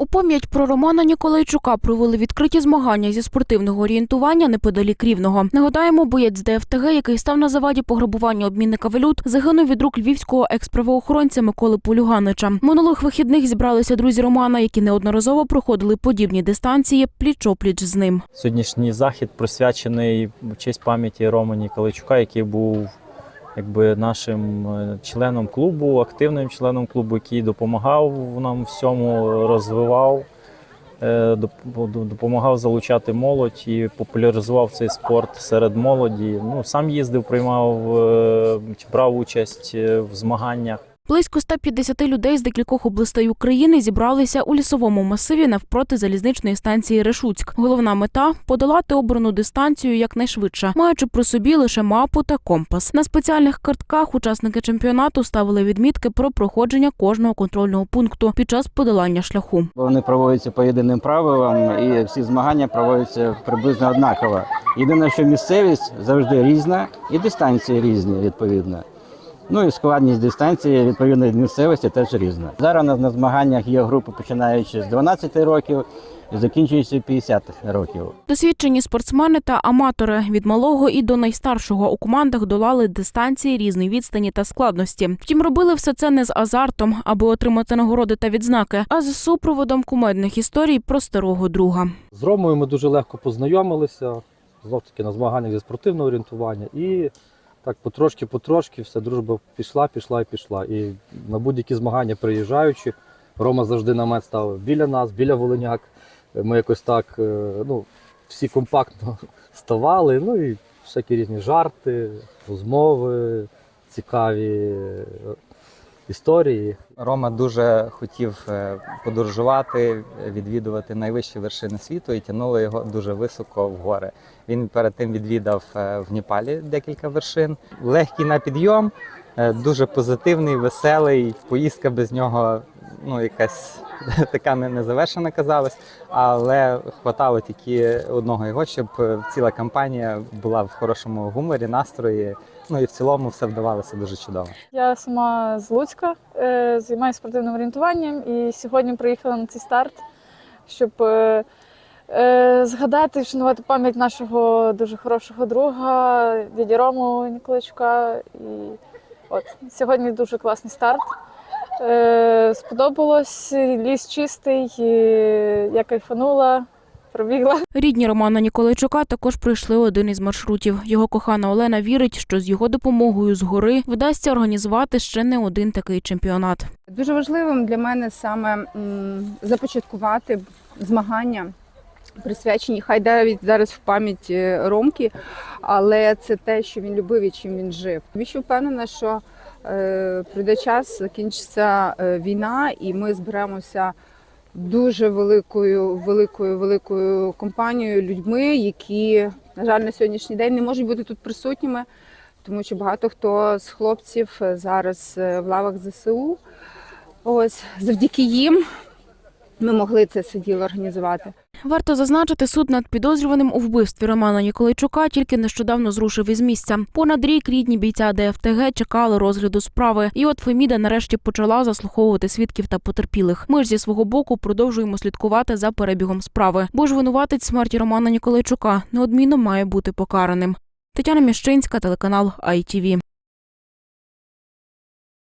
У пам'ять про Романа Ніколайчука провели відкриті змагання зі спортивного орієнтування неподалік Рівного. Нагадаємо, боєць ДФТГ, який став на заваді пограбування обмінника валют, загинув від рук львівського екс-правоохоронця Миколи Полюганича. Минулих вихідних зібралися друзі Романа, які неодноразово проходили подібні дистанції пліч-опліч з ним. Сьогоднішній захід присвячений в честь пам'яті Рома Ніколайчука, який був якби нашим е, членом клубу, активним членом клубу, який допомагав нам всьому, розвивав, е, допомагав залучати молодь і популяризував цей спорт серед молоді. Ну, сам їздив, приймав е, брав участь в змаганнях. Близько 150 людей з декількох областей України зібралися у лісовому масиві навпроти залізничної станції Решуцьк. Головна мета подолати обрану дистанцію якнайшвидше, маючи при собі лише мапу та компас. На спеціальних картках учасники чемпіонату ставили відмітки про проходження кожного контрольного пункту під час подолання шляху. Вони проводяться по єдиним правилам, і всі змагання проводяться приблизно однаково. Єдине, що місцевість завжди різна, і дистанції різні відповідно. Ну і складність дистанції відповідно від місцевості теж різна. Зараз на, на змаганнях є групи, починаючи з 12 років і закінчуючи 50 років. Досвідчені спортсмени та аматори від малого і до найстаршого у командах долали дистанції різної відстані та складності. Втім, робили все це не з азартом, аби отримати нагороди та відзнаки, а з супроводом кумедних історій про старого друга. З Ромою ми дуже легко познайомилися, знов таки на змаганнях зі спортивного орієнтування. І так потрошки-потрошки все дружба пішла, пішла і пішла. І на будь-які змагання приїжджаючи, Рома завжди намет ставив біля нас, біля Волиняк. Ми якось так е, ну, всі компактно ставали. Ну і всякі різні жарти, розмови, цікаві історії. Рома дуже хотів е, подорожувати, відвідувати найвищі вершини світу і тягнуло його дуже високо в гори. Він перед тим відвідав е, в Непалі декілька вершин. Легкий на підйом, е, дуже позитивний, веселий. Поїздка без нього ну, якась така не- незавершена казалась, але хватало тільки одного його, щоб е, ціла кампанія була в хорошому гуморі, настрої. Ну і в цілому все вдавалося дуже чудово. Я сама з Луцька, е, займаюся спортивним орієнтуванням і сьогодні приїхала на цей старт, щоб е, згадати, вшанувати пам'ять нашого дуже хорошого друга, дяді Рому Ніколайчука. І от сьогодні дуже класний старт. Е, сподобалось, ліс чистий, і я кайфанула, пробігла. Рідні Романа Ніколайчука також пройшли один із маршрутів. Його кохана Олена вірить, що з його допомогою згори вдасться організувати ще не один такий чемпіонат. Дуже важливим для мене саме м, започаткувати змагання, присвячені, хай навіть зараз в пам'ять е, Ромки, але це те, що він любив і чим він жив. Більше впевнена, що прийде час, закінчиться е, війна, і ми зберемося дуже великою, великою, великою компанією людьми, які, на жаль, на сьогоднішній день не можуть бути тут присутніми, тому що багато хто з хлопців е, зараз е, в лавах ЗСУ. Ось завдяки їм ми могли це все діло організувати. Варто зазначити, суд над підозрюваним у вбивстві Романа Ніколайчука тільки нещодавно зрушив із місця. Понад рік рідні бійця ДФТГ чекали розгляду справи. І от Феміда нарешті почала заслуховувати свідків та потерпілих. Ми ж зі свого боку продовжуємо слідкувати за перебігом справи, бо ж винуватець смерті Романа Ніколайчука неодмінно має бути покараним. Тетяна Міщинська, телеканал ITV.